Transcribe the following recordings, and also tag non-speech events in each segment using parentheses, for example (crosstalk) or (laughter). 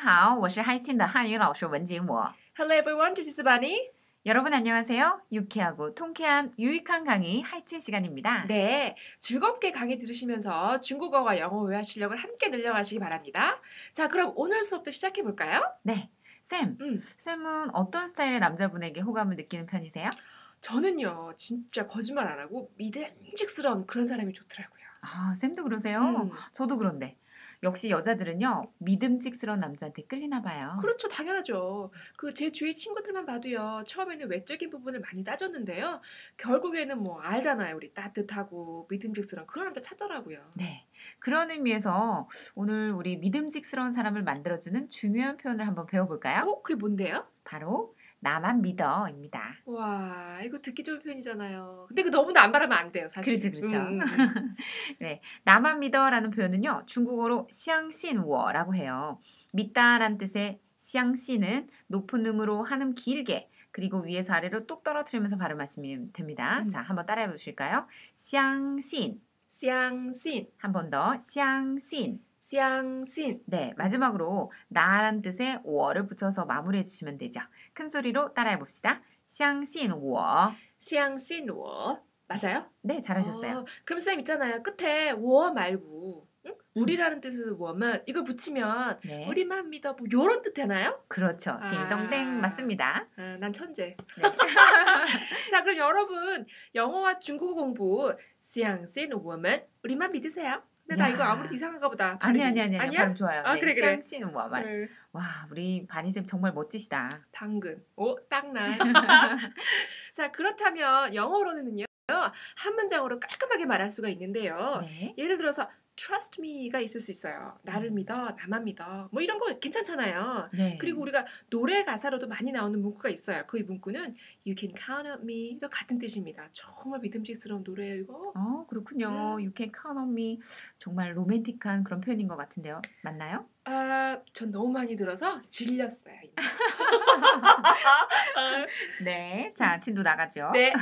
大家好，我是嗨庆的汉语老师文景我。 Hello everyone, this is Bunny. 여러분 안녕하세요. 유쾌하고 통쾌한 유익한 강의 하이친 시간입니다. 네, 즐겁게 강의 들으시면서 중국어와 영어 회화 실력을 함께 늘려가시기 바랍니다. 자, 그럼 오늘 수업도 시작해 볼까요? 네, 쌤. 음. 쌤은 어떤 스타일의 남자분에게 호감을 느끼는 편이세요? 저는요, 진짜 거짓말 안 하고 믿음직스러운 그런 사람이 좋더라고요. 아, 쌤도 그러세요? 음. 저도 그런데. 역시 여자들은요 믿음직스러운 남자한테 끌리나 봐요. 그렇죠, 당연하죠. 그 제 주위 친구들만 봐도요, 처음에는 외적인 부분을 많이 따졌는데요, 결국에는 뭐 알잖아요, 우리 따뜻하고 믿음직스러운 그런 남자 찾더라고요. 네. 그런 의미에서 오늘 우리 믿음직스러운 사람을 만들어주는 중요한 표현을 한번 배워볼까요? 어, 그게 뭔데요? 바로 나만 믿어입니다. 와 이거 듣기 좋은 표현이잖아요. 근데 그 너무 도안 바라면 안 돼요, 사실. 그렇죠, 그렇죠. 음. 음. (laughs) 네, 나만 믿어라는 표현은요 중국어로 샹신워라고 해요. 믿다란 뜻의 샹신은 높은 음으로 한음 길게 그리고 위에서 아래로 뚝 떨어뜨리면서 발음하시면 됩니다. 음. 자, 한번 따라해 보실까요? 샹신, 샹신. 한 번 더, 샹신. 相信. 네, 마지막으로 나란 뜻의 我를 붙여서 마무리해 주시면 되죠. 큰 소리로 따라해 봅시다. 相信我相信我. 맞아요? 네, 잘하셨어요. 어, 그럼 쌤 있잖아요. 끝에 我 말고 응? 우리라는 뜻의 我만 이걸 붙이면 네, 우리만 믿어 뭐 요런 뜻 되나요? 그렇죠. 아. 딩동댕 맞습니다. 아, 난 천재. 네. (laughs) 자, 그럼 여러분 영어와 중국어 공부 相信我们 우리만 믿으세요. 근데 야. 나 이거 아무리 이상한가 보다. 아니 아니 아니 아니 발음 좋아요. 아, 네, 그래 그래. 씨는 와, 뭐, 네. 와 우리 바니 쌤 정말 멋지시다. 당근. 어, 오 땅나. (laughs) 자 그렇다면 영어로는요. 한 문장으로 깔끔하게 말할 수가 있는데요. 네. 예를 들어서 trust me가 있을 수 있어요. 나를 음. 믿어, 나만 믿어. 뭐 이런 거 괜찮잖아요. 네. 그리고 우리가 노래 가사로도 많이 나오는 문구가 있어요. 그 문구는 you can count on me. 도 같은 뜻입니다. 정말 믿음직스러운 노래예요, 이거. 어, 그렇군요. 네. You can count on me. 정말 로맨틱한 그런 표현인 것 같은데요. 맞나요? 아, 전 너무 많이 들어서 질렸어요. 이미. 아, 네. 자, 진도 나가죠. 네.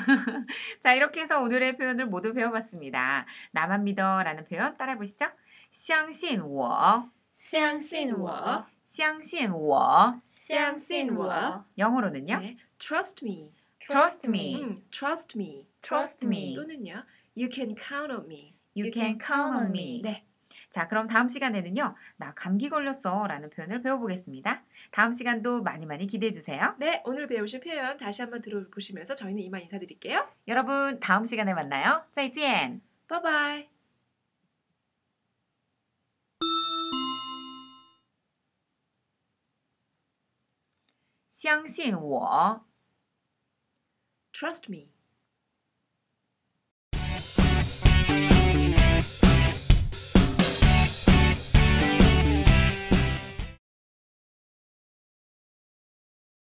자, 이렇게 해서 오늘의 표현을 모두 배워봤습니다. 나만 믿어라는 표현 따라해 보시죠. 相信我,相信我,相信我.相信我. 영어로는요? 네. Trust me. Trust me. 음, trust me. Trust me. 또는요. You can count on me. You can count on me. 네. 자, 그럼 다음 시간에는요. 나 감기 걸렸어 라는 표현을 배워보겠습니다. 다음 시간도 많이 많이 기대해 주세요. 네, 오늘 배우신 표현 다시 한번 들어보시면서 저희는 이만 인사드릴게요. 여러분, 다음 시간에 만나요. 再见. 바이바이. 相信我.Trust me.